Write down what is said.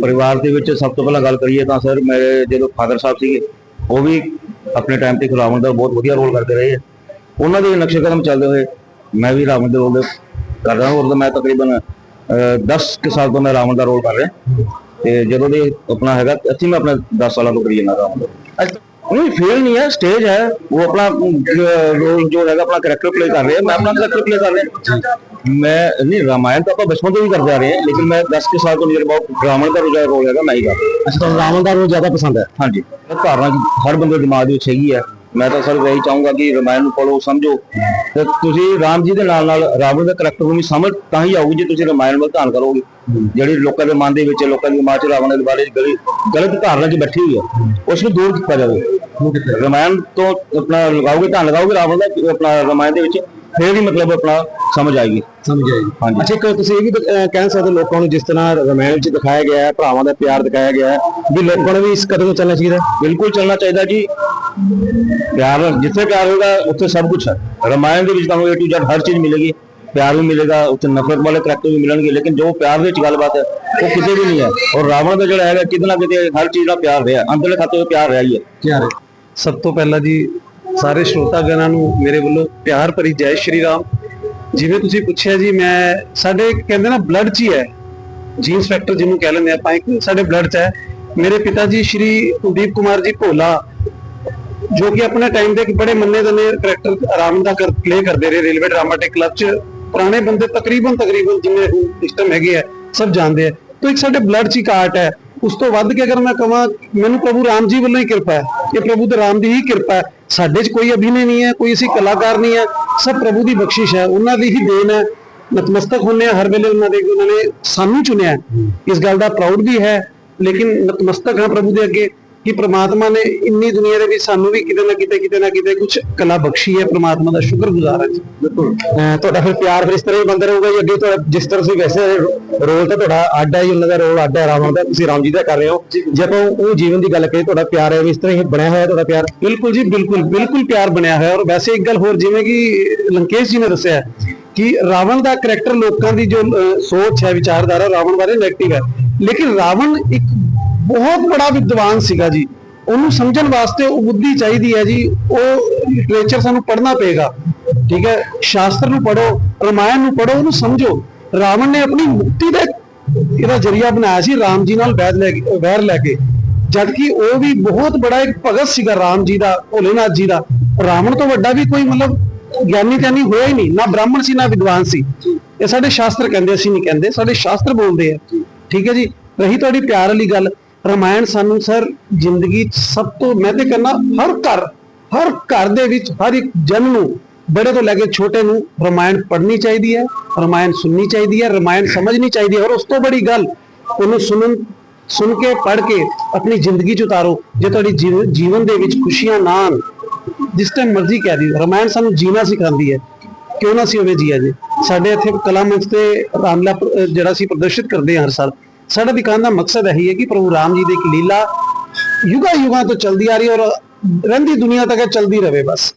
ਪਰਿਵਾਰ ਦੇ ਵਿੱਚ ਸਭ ਤੋਂ ਪਹਿਲਾਂ ਗੱਲ ਕਰੀਏ ਤਾਂ ਸਰ ਮੇਰੇ ਜਦੋਂ ਫਾਦਰ ਸਾਹਿਬ ਸੀਗੇ, ਉਹ ਵੀ ਆਪਣੇ ਟਾਈਮ ਤੇ ਰਾਵਣ ਦਾ ਬਹੁਤ ਵਧੀਆ ਰੋਲ ਕਰਦੇ ਰਹੇ ਹੈ ਉਹਨਾਂ ਦੇ ਨਕਸ਼ੇ ਕਦਮ ਚੱਲਦੇ ਹੋਏ ਮੈਂ ਵੀ ਰਾਵਣ ਦੇ ਰੋਲ ਦੇ ਕਰ ਰਿਹਾ ਹਾਂ ਔਰ ਮੈਂ ਤਕਰੀਬਨ 10 ਕੁ ਸਾਲ ਤੋਂ ਮੈਂ ਰਾਵਣ ਦਾ ਰੋਲ ਕਰ ਰਿਹਾ। ਤੇ ਜਦੋਂ ਦੇ ਆਪਣਾ ਹੈਗਾ, ਅਸੀਂ ਮੈਂ ਆਪਣਾ 10 ਸਾਲਾਂ ਤੋਂ ਕਰੀ ਜਾਂਦਾ ਰਾਵਣ ਦਾ ਨਹੀਂ ਫੇਲ ਨਹੀਂ ਹੈ ਸਟੇਜ ਹੈ। ਉਹ ਆਪਣਾ ਰੋਲ ਜੋ ਹੈਗਾ ਆਪਣਾ ਕਰੈਕਟਰ ਪਲੇ ਕਰ ਰਹੇ। ਮੈਂ ਆਪਣਾ ਕਰੈਕਟਰ ਪਲੇ ਕਰ ਰਿਹਾ। ਮੈਂ ਨਹੀਂ ਰਾਮਾਇਣ ਤਾਂ ਆਪਾਂ ਬਚਪਨ ਤੋਂ ਹੀ ਕਰਦੇ ਆ ਰਹੇ ਹਾਂ ਲੇਕਿਨ ਮੈਂ 10 ਕੇ ਸਾਲ ਤੋਂ ਨਿਰ ਬਹੁਤ ਰਾਵਣ ਦਾ ਰੋਲ ਰੋਲ ਹੈਗਾ ਮੈਂ ਹੀ ਕਰ ਰਿਹਾ ਅੱਛਾ ਤੁਹਾਨੂੰ ਰਾਵਣ ਦਾ ਰੋਲ ਜ਼ਿਆਦਾ ਪਸੰਦ ਹੈ? ਹਾਂਜੀ। ਧਾਰਨਾ ਹਰ ਬੰਦੇ ਦੇ ਦਿਮਾਗ ਵਿੱਚ ਹੈਗੀ ਹੈ। ਮੈਂ ਤਾਂ ਸਰ ਇਹੀ ਚਾਹੂੰਗਾ ਕਿ ਰਾਮਾਇਣ ਨੂੰ ਪੜੋ ਸਮਝੋ। ਤੇ ਤੁਸੀਂ ਰਾਮ ਜੀ ਦੇ ਨਾਲ ਨਾਲ ਰਾਵਣ ਦਾ ਕਰੈਕਟਰ ਨੂੰ ਵੀ ਸਮਝ ਤਾਂ ਹੀ ਆਊਗੀ ਜੇ ਤੁਸੀਂ ਰਾਮਾਇਣ ਵੱਲ ਧਿਆਨ ਕਰੋਗੇ। ਜਿਹੜੀ ਲੋਕਾਂ ਦੇ ਮਨ ਦੇ ਵਿੱਚ ਲੋਕਾਂ ਦੀ ਦਿਮਾਗ 'ਚ ਰਾਵਣ ਦੇ ਬਾਰੇ ਗਲੀ ਗਲਤ ਧਾਰਨਾ 'ਚ ਬੈਠੀ ਹੋਈ ਹੈ ਉਸ ਨੂੰ ਦੂਰ ਕੀਤਾ ਜਾਵੇ। ਰਾਮਾਇਣ ਤੋਂ ਆਪਣਾ ਲਗਾਓਗੇ ਧਿਆਨ ਲਗਾਓਗੇ ਰਾਵਣ ਦਾ ਆਪਣਾ ਰਾਮਾਇਣ ਦੇ ਵਿੱਚ ਫੇਰ ਹੀ ਮਤਲਬ ਆਪਣਾ ਸਮਝ ਆਏਗੀ? ਸਮਝ ਆਈ ਹਾਂਜੀ। ਅੱਛਾ ਇੱਕ ਤੁਸੀਂ ਇਹ ਵੀ ਤਾਂ, ਅਹ, ਕਹਿ ਸਕਦੇ ਹੋ ਲੋਕਾਂ ਨੂੰ ਜਿਸ ਤਰ੍ਹਾਂ ਰਾਮਾਇਣ ਵਿੱਚ ਦਿਖਾਇਆ ਗਿਆ ਹੈ ਭਰਾਵਾਂ ਦਾ ਪਿਆਰ ਦਿਖਾਇਆ ਗਿਆ ਹੈ ਵੀ ਲੋਕਾਂ ਨੂੰ ਵੀ ਇਸ ਕਦਮ ਤੇ ਚੱਲਣਾ ਚਾਹੀਦਾ ਹੈ। ਬਿਲਕੁਲ ਚੱਲਣਾ ਚਾਹੀਦਾ ਜੀ। ਪਿਆਰ ਜਿੱਥੇ ਪਿਆਰ ਹੋਗਾ ਉੱਥੇ ਸਭ ਕੁਝ ਹੈ। ਰਾਮਾਇਣ ਦੇ ਵਿੱਚ ਤੁਹਾਨੂੰ ਏ ਟੂ ਜ਼ੈਡ ਹਰ ਚੀਜ਼ ਮਿਲੇਗੀ। ਪਿਆਰ ਵੀ ਮਿਲੇਗਾ ਉੱਥੇ ਨਫ਼ਰਤ ਵਾਲੇ ਕਰੈਕਟਰ ਵੀ ਮਿਲਣਗੇ ਲੇਕਿਨ ਜੋ ਪਿਆਰ ਦੇ ਵਿੱਚ ਗੱਲਬਾਤ ਹੈ ਉਹ ਕਿਤੇ ਵੀ ਨਹੀਂ ਹੈ। ਔਰ ਰਾਵਣ ਦਾ ਜਿਹੜਾ ਹੈਗਾ ਕਿਤੇ ਨਾ ਕਿਤੇ ਹਰ ਚੀਜ਼ ਦਾ ਪਿਆਰ ਰਿਹਾ ਅੰਦਰਲੇ ਖਾਤੇ ਵਿੱਚ ਪਿਆਰ ਰਿਹਾ ਹੀ ਹੈ। ਹੈ। ਸਭ ਤੋਂ ਪਹਿਲਾਂ ਜੀ ਸਾਰੇ ਸ਼ਰੋਤਾਗਣਾਂ ਨੂੰ ਮੇਰੇ ਵੱਲੋਂ ਪਿਆਰ ਭਰੀ ਜੈ ਸ਼੍ਰੀ ਰਾਮ। ਜਿਵੇਂ ਤੁਸੀਂ ਪੁੱਛਿਆ ਜੀ, ਮੈਂ ਸਾਡੇ ਕਹਿੰਦੇ ਨਾ ਬਲੱਡ 'ਚ ਹੀ ਹੈ। ਜੀਨਸ ਫੈਕਟਰ ਜਿਹਨੂੰ ਕਹਿ ਲੈਂਦੇ ਆਪਾਂ, ਇੱਕ ਸਾਡੇ ਬਲੱਡ 'ਚ ਹੈ। ਮੇਰੇ ਪਿਤਾ ਜੀ ਸ਼੍ਰੀ ਕੁਲਦੀਪ ਕੁਮਾਰ ਜੀ ਭੋਲਾ, ਜੋ ਕਿ ਆਪਣੇ ਟਾਈਮ ਦੇ ਇੱਕ ਬੜੇ ਮੰਨੇ ਦਨੇ ਕਰੈਕਟਰ ਆਰਾਮ ਦਾ ਕਰ ਪਲੇ ਕਰਦੇ ਰਹੇ ਰੇਲਵੇ ਡਰਾਮਾ ਡਰਾਮਾਟਿਕ ਕਲੱਬ 'ਚ। ਪੁਰਾਣੇ ਬੰਦੇ ਤਕਰੀਬਨ ਤਕਰੀਬਨ ਜਿੰਨੇ ਸਿਸਟਮ ਹੈਗੇ ਆ, ਸਭ ਜਾਣਦੇ ਆ। ਤਾਂ ਇੱਕ ਸਾਡੇ ਬਲੱਡ 'ਚ ਹੀ ਕਾਟ ਹੈ। ਉਸ ਤੋਂ ਵੱਧ ਕੇ ਅਗਰ ਮੈਂ ਕਹਾਂ ਮੈਨੂੰ ਪ੍ਰਭੂ ਰਾਮ ਜੀ ਵੱਲੋਂ ਹੀ ਕਿਰਪਾ ਹੈ ਇਹ ਪ੍ਰਭੂ ਤੇ ਰਾਮ ਦੀ ਹੀ ਕਿਰਪਾ ਹੈ। ਸਾਡੇ 'ਚ ਕੋਈ ਅਭਿਨੈ ਨਹੀਂ ਹੈ, ਕੋਈ ਅਸੀਂ ਕਲਾਕਾਰ ਨਹੀਂ ਹੈ, ਸਭ ਪ੍ਰਭੂ ਦੀ ਬਖਸ਼ਿਸ਼ ਹੈ। ਉਹਨਾਂ ਦੀ ਹੀ ਦੇਣ ਹੈ। ਨਤਮਸਤਕ ਹੁੰਨੇ ਆ ਹਰ ਵੇਲੇ ਉਹਨਾਂ ਦੇ, ਉਹਨਾਂ ਨੇ ਸਾਨੂੰ ਚੁਣਿਆ ਇਸ ਗੱਲ ਦਾ ਪ੍ਰਾਊਡ ਵੀ ਹੈ, ਲੇਕਿਨ ਨਤਮਸਤਕ ਹਾਂ ਪ੍ਰਭੂ ਦੇ ਅੱਗੇ। ਕਿ ਪ੍ਰਮਾਤਮਾ ਨੇ ਇੰਨੀ ਦੁਨੀਆ ਦੇ ਵਿੱਚ ਸਾਨੂੰ ਵੀ ਕਿਤੇ ਨਾ ਕਿਤੇ ਕਿਤੇ ਨਾ ਕਿਤੇ ਕੁਝ ਕਲਾ ਬਖਸ਼ੀ ਹੈ ਪ੍ਰਮਾਤਮਾ ਦਾ ਸ਼ੁਕਰਗੁਜ਼ਾਰ ਹਾਂ ਜੀ। ਬਿਲਕੁਲ। ਤੁਹਾਡਾ ਫਿਰ ਪਿਆਰ ਫਿਰ ਇਸ ਤਰ੍ਹਾਂ ਹੀ ਬੰਦ ਰਹੂਗਾ ਜੀ ਅੱਗੇ ਤੁਹਾਡਾ ਜਿਸ ਤਰ੍ਹਾਂ ਤੁਸੀਂ ਵੈਸੇ ਰੋਲ ਤਾਂ ਤੁਹਾਡਾ ਅੱਡ ਹੈ ਜੀ ਉਹਨਾਂ ਦਾ ਰੋਲ ਅੱਡ ਹੈ ਰਾਵਣ ਦਾ ਤੁਸੀਂ ਰਾਮ ਜੀ ਦਾ ਕਰ ਰਹੇ ਹੋ। ਜੇ ਆਪਾਂ ਉਹ ਜੀਵਨ ਦੀ ਗੱਲ ਕਰੀਏ ਤੁਹਾਡਾ ਪਿਆਰ ਹੈ ਇਸ ਤਰ੍ਹਾਂ ਹੀ ਬਣਿਆ ਹੋਇਆ ਤੁਹਾਡਾ ਪਿਆਰ। ਬਿਲਕੁਲ ਜੀ ਬਿਲਕੁਲ ਬਿਲਕੁਲ ਪਿਆਰ ਬਣਿਆ ਹੋਇਆ। ਔਰ ਵੈਸੇ ਇੱਕ ਗੱਲ ਹੋਰ ਜਿਵੇਂ ਕਿ ਲੰਕੇਸ਼ ਜੀ ਨੇ ਦੱਸਿਆ ਕਿ ਰਾਵਣ ਦਾ ਕਰੈਕਟਰ ਲੋਕਾਂ ਦੀ ਜੋ ਸੋਚ ਹੈ ਵਿਚਾਰਧਾਰਾ ਰਾਵਣ ਬਾਰੇ ਨੈਗੇਟਿਵ ਹੈ। ਲੇਕਿਨ ਰਾਵਣ ਇੱਕ ਬਹੁਤ ਬੜਾ ਵਿਦਵਾਨ ਸੀਗਾ ਜੀ। ਉਹਨੂੰ ਸਮਝਣ ਵਾਸਤੇ ਉਹ ਬੁੱਧੀ ਚਾਹੀਦੀ ਹੈ ਜੀ। ਉਹ ਲਿਟਰੇਚਰ ਸਾਨੂੰ ਪੜ੍ਹਨਾ ਪਏਗਾ। ਠੀਕ ਹੈ? ਸ਼ਾਸਤਰ ਨੂੰ ਪੜੋ ਰਮਾਇਣ ਨੂੰ ਪੜੋ ਉਹਨੂੰ ਸਮਝੋ। ਰਾਵਣ ਨੇ ਆਪਣੀ ਮੁਕਤੀ ਦਾ ਇਹਦਾ ਜਰੀਆ ਬਣਾਇਆ ਸੀ, ਰਾਮ ਜੀ ਨਾਲ ਵੈਦ ਲੈ ਕੇ ਵੈਰ ਲੈ ਕੇ। ਜਦ ਕਿ ਉਹ ਵੀ ਬਹੁਤ ਬੜਾ ਇੱਕ ਭਗਤ ਸੀਗਾ, ਰਾਮ ਜੀ ਦਾ, ਭੋਲੇਨਾਥ ਜੀ ਦਾ। ਰਾਵਣ ਤੋਂ ਵੱਡਾ ਵੀ ਕੋਈ ਮਤਲਬ ਗਿਆਨੀ ਗਿਆਨੀ ਹੋਇਆ ਹੀ ਨਹੀਂ। ਨਾ ਬ੍ਰਾਹਮਣ ਸੀ, ਨਾ ਵਿਦਵਾਨ ਸੀ। ਇਹ ਸਾਡੇ ਸ਼ਾਸਤਰ ਕਹਿੰਦੇ, ਅਸੀਂ ਨਹੀਂ ਕਹਿੰਦੇ। ਸਾਡੇ ਸ਼ਾਸਤਰ ਬੋਲਦੇ ਆ। ਠੀਕ ਹੈ ਜੀ? ਰਹੀ ਤੁਹਾਡੀ ਪਿਆਰ ਵਾਲੀ ਗੱਲ। ਰਮਾਇਣ ਸਾਨੂੰ ਸਰ ਜ਼ਿੰਦਗੀ 'ਚ ਸਭ ਤੋਂ, ਮੈਂ ਤੇ ਕਹਿੰਦਾ ਹਰ ਘਰ ਹਰ ਘਰ ਦੇ ਵਿੱਚ ਹਰ ਇੱਕ ਜਨ ਨੂੰ, ਬੜੇ ਤੋਂ ਲੈ ਕੇ ਛੋਟੇ ਨੂੰ ਰਮਾਇਣ ਪੜ੍ਹਨੀ ਚਾਹੀਦੀ ਹੈ, ਰਮਾਇਣ ਸੁਣਨੀ ਚਾਹੀਦੀ ਹੈ, ਰਮਾਇਣ ਸਮਝਣੀ ਚਾਹੀਦੀ ਹੈ ਔਰ ਉਸ ਤੋਂ ਬੜੀ ਗੱਲ, ਉਹਨੂੰ ਸੁਣਨ, ਸੁਣ ਕੇ, ਪੜ੍ਹ ਕੇ ਆਪਣੀ ਜ਼ਿੰਦਗੀ 'ਚ ਉਤਾਰੋ, ਜੇ ਤੁਹਾਡੀ ਜੀਵ- ਜੀਵਨ ਦੇ ਵਿੱਚ ਖੁਸ਼ੀਆਂ ਨਾ ਆਉਣ ਜਿਸ ਟਾਈਮ ਮਰਜ਼ੀ ਕਹਿ ਦਿਓ ਰਮਾਇਣ ਸਾਨੂੰ ਜੀਣਾ ਸਿਖਾਉਂਦੀ ਹੈ, ਕਿਉਂ ਨਾ ਸੀ ਉਵੇਂ ਜੀਆ ਜੀ? ਸਾਡੇ ਇੱਥੇ ਕਲਾ ਮੰਚ ਤੇ ਰਾਮਲਾ, ਜਿਹੜਾ ਅਸੀਂ ਪ੍ਰਦਰਸ਼ਿਤ ਕਰਦੇ ਹਾਂ ਹਰ ਸਾਲ ਸਾਡਾ ਦਿਖਾਉਣ ਦਾ ਮਕਸਦ ਇਹੀ ਹੈ ਕਿ ਪ੍ਰਭੂ ਰਾਮ ਜੀ ਦੀ ਇੱਕ ਲੀਲਾ ਯੁਗਾ ਯੁਗਾ ਤੋਂ ਚੱਲਦੀ ਆ ਰਹੀ ਹੈ ਔਰ ਰਹਿੰਦੀ ਦੁਨੀਆ ਤੱਕ ਇਹ ਚਲਦੀ ਰਵੇ ਬਸ।